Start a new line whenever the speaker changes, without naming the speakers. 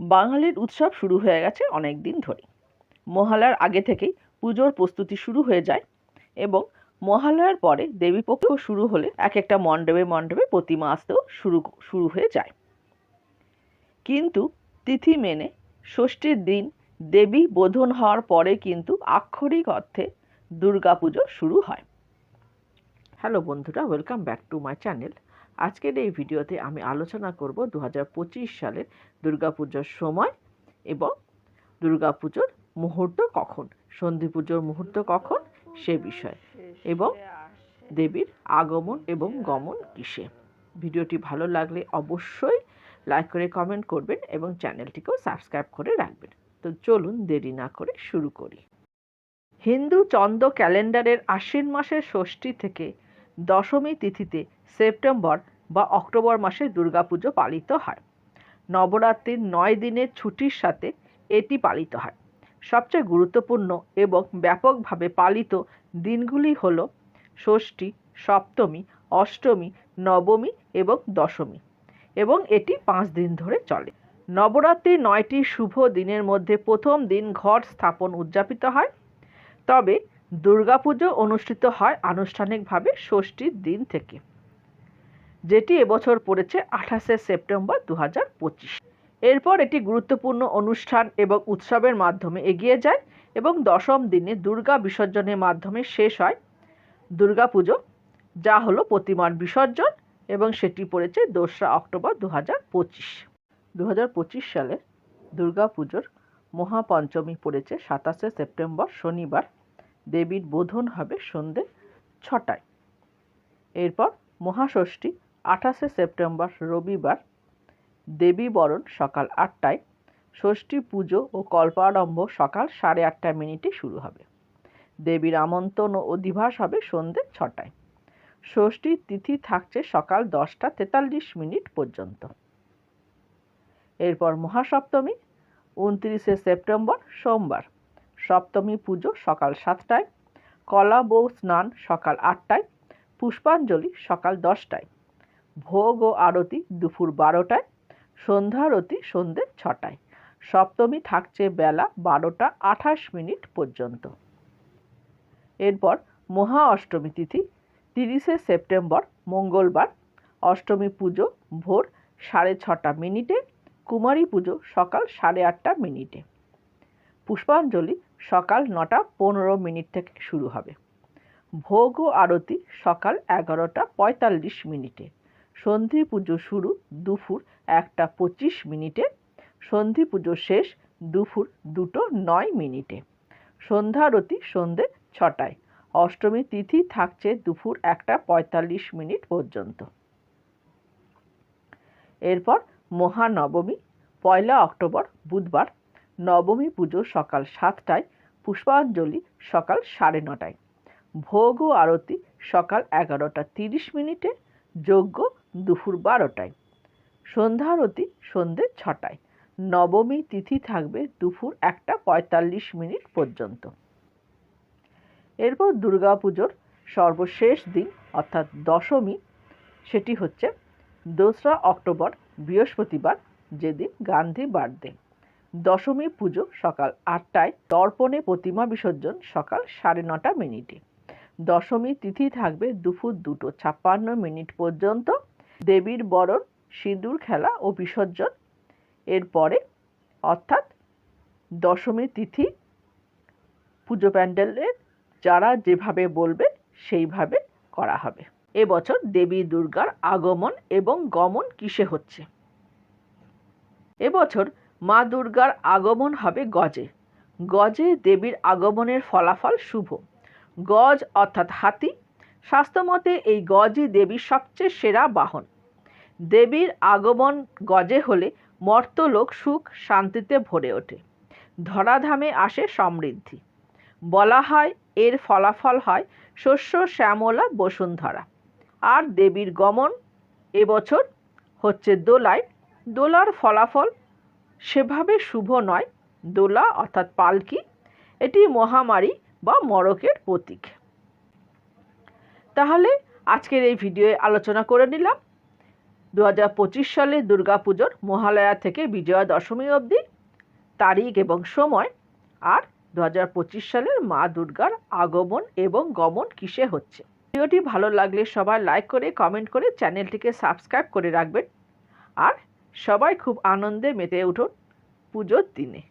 বাঙালির উৎসব শুরু হয়ে গেছে অনেক দিন ধরে। মহালয়ার আগে থেকেই পুজোর প্রস্তুতি শুরু হয়ে যায় এবং মহালয়ার পরে দেবীপক্ষ শুরু হলে এক একটা মণ্ডপে মণ্ডপে প্রতিমা আসতেও শুরু শুরু হয়ে যায়। কিন্তু তিথি মেনে ষষ্ঠীর দিন দেবী বোধন হওয়ার পরে কিন্তু আক্ষরিক অর্থে দুর্গাপুজো শুরু হয়। হ্যালো বন্ধুরা welcome back to my channel আজকের এই ভিডিওতে আমি আলোচনা করব দু হাজার পঁচিশ সালের দুর্গাপুজোর সময় এবং দুর্গাপুজোর মুহূর্ত কখন সন্ধি পুজোর মুহূর্ত কখন সে বিষয়ে এবং দেবীর আগমন এবং গমন কিসে। ভিডিওটি ভালো লাগলে অবশ্যই লাইক করে কমেন্ট করবেন এবং চ্যানেলটিকেও সাবস্ক্রাইব করে রাখবেন। তো চলুন দেরি না করে শুরু করি। হিন্দু চন্দ্র ক্যালেন্ডারের আশ্বিন মাসের ষষ্ঠী থেকে দশমী তিথিতে সেপ্টেম্বর বা অক্টোবর মাসে দুর্গাপুজো পালিত হয়। নবরাত্রির নয় দিনের ছুটির সাথে এটি পালিত হয়। সবচেয়ে গুরুত্বপূর্ণ এবং ব্যাপকভাবে পালিত দিনগুলি হল ষষ্ঠী, সপ্তমী, অষ্টমী, নবমী এবং দশমী এবং এটি পাঁচ দিন ধরে চলে। নবরাত্রি নয়টি শুভ দিনের মধ্যে প্রথম দিন ঘট স্থাপন উদযাপিত হয়। তবে দুর্গাপুজো অনুষ্ঠিত হয় আনুষ্ঠানিকভাবে ষষ্ঠীর দিন থেকে, যেটি এবছর পড়েছে আঠাশে সেপ্টেম্বর দু হাজার পঁচিশ। এরপর এটি গুরুত্বপূর্ণ অনুষ্ঠান এবং উৎসবের মাধ্যমে এগিয়ে যায় এবং দশম দিনে দুর্গা বিসর্জনের মাধ্যমে শেষ হয় দুর্গাপুজো, যা হলো প্রতিমার বিসর্জন এবং সেটি পড়েছে দোসরা অক্টোবর দু হাজার পঁচিশ। দু হাজার পঁচিশ সালে দুর্গাপুজোর মহাপঞ্চমী পড়েছে সাতাশে সেপ্টেম্বর শনিবার। দেবীর বোধন হবে সন্ধে ছটায়। এরপর মহাষষ্ঠী, আঠাশে সেপ্টেম্বর, রবিবার, দেবী বরণ সকাল আটটায়, ষষ্ঠী পুজো ও কল্পারম্ভ সকাল সাড়ে আটটা মিনিটে শুরু হবে। দেবীর আমন্ত্রণ ও অধিবাস হবে সন্ধে ছটায়। ষষ্ঠীর তিথি থাকছে সকাল দশটা তেতাল্লিশ মিনিট পর্যন্ত। এরপর মহাসপ্তমী, উনত্রিশে সেপ্টেম্বর, সোমবার। সপ্তমী পুজো সকাল সাতটায়, কলা বউ স্নান সকাল আটটায়, পুষ্পাঞ্জলি সকাল দশটায়, ভোগ ও আরতি দুপুর বারোটায় সন্ধ্যারতি সন্ধে ছটায়। সপ্তমী থাকছে বেলা বারোটা আঠাশ মিনিট পর্যন্ত। এরপর মহা অষ্টমী তিথি, তিরিশে সেপ্টেম্বর মঙ্গলবার, অষ্টমী পুজো ভোর সাড়ে ছটা মিনিটে, কুমারী পুজো সকাল সাড়ে আটটা মিনিটে। পুষ্পাঞ্জলি সকাল নটা পনেরো মিনিট থেকে শুরু হবে। ভোগ ও আরতি সকাল এগারোটা পঁয়তাল্লিশ মিনিটে। সন্ধি পুজো শুরু দুপুর একটা পঁচিশ মিনিটে। সন্ধি পুজো শেষ দুপুর দুটো নয় মিনিটে। সন্ধ্যারতি সন্ধে ছটায়। অষ্টমী তিথি থাকছে দুপুর একটা পঁয়তাল্লিশ মিনিট পর্যন্ত। এরপর মহানবমী, পয়লা অক্টোবর, বুধবার নবমী পুজো সকাল সাতটায়, পুষ্পাঞ্জলি সকাল সাড়ে নটায়। ভোগ ও আরতি সকাল এগারোটা তিরিশ মিনিটে, যজ্ঞ দুপুর বারোটায়। সন্ধ্যারতি সন্ধে ছটায়। নবমী তিথি থাকবে দুপুর একটা পঁয়তাল্লিশ মিনিট পর্যন্ত। এরপর দুর্গাপুজোর সর্বশেষ দিন, অর্থাৎ দশমী, সেটি হচ্ছে দোসরা অক্টোবর, বৃহস্পতিবার, যেদিন গান্ধী বার্থডে। দশমী পুজো সকাল আটটায় দর্পণে প্রতিমা বিসর্জন সকাল সাড়ে নটা মিনিটে। দশমী তিথি থাকবে দুপুর দুটো ছাপ্পান্ন মিনিট পর্যন্ত। দেবীর বরণ, সিঁদুর খেলা ও বিসর্জন। এরপরে, অর্থাৎ দশমী তিথি, পুজো প্যান্ডেলের যারা যেভাবে বলবে সেইভাবে করা হবে। এবছর দেবী দুর্গার আগমন এবং গমন কিসে হচ্ছে? এবছর মা দুর্গার আগমন হবে গজে। গজে দেবীর আগমনের ফলাফল শুভ। গজ অর্থাৎ হাতি স্বাস্থ্যমতে এই গজই দেবীর সবচেয়ে সেরা বাহন। দেবীর আগমন গজে হলে মর্তলোক সুখ শান্তিতে ভরে ওঠে। ধরাধামে আসে সমৃদ্ধি। বলা হয়, এর ফলাফল হয় শস্য, শ্যামলা, বসুন্ধরা। আর দেবীর গমন এবছর হচ্ছে দোলায়। দোলার ফলাফল সেভাবে শুভ নয়, দোলা অর্থাৎ পালকি, এটি মহামারী বা মরকের প্রতীক। তাহলে আজকের এই ভিডিওয়ে আলোচনা করে নিলাম। দু হাজার পঁচিশ সালে দুর্গাপুজোর মহালয়া থেকে বিজয়া দশমী অবধি, তারিখ এবং সময়, আর দু হাজার পঁচিশ সালের মা দুর্গার আগমন এবং গমন কিসে হচ্ছে। ভিডিওটি ভালো লাগলে সবাই লাইক করে, কমেন্ট করে চ্যানেলটিকে সাবস্ক্রাইব করে রাখবেন। আর সবাই খুব আনন্দে মেতে উঠুন পুজোর দিনে।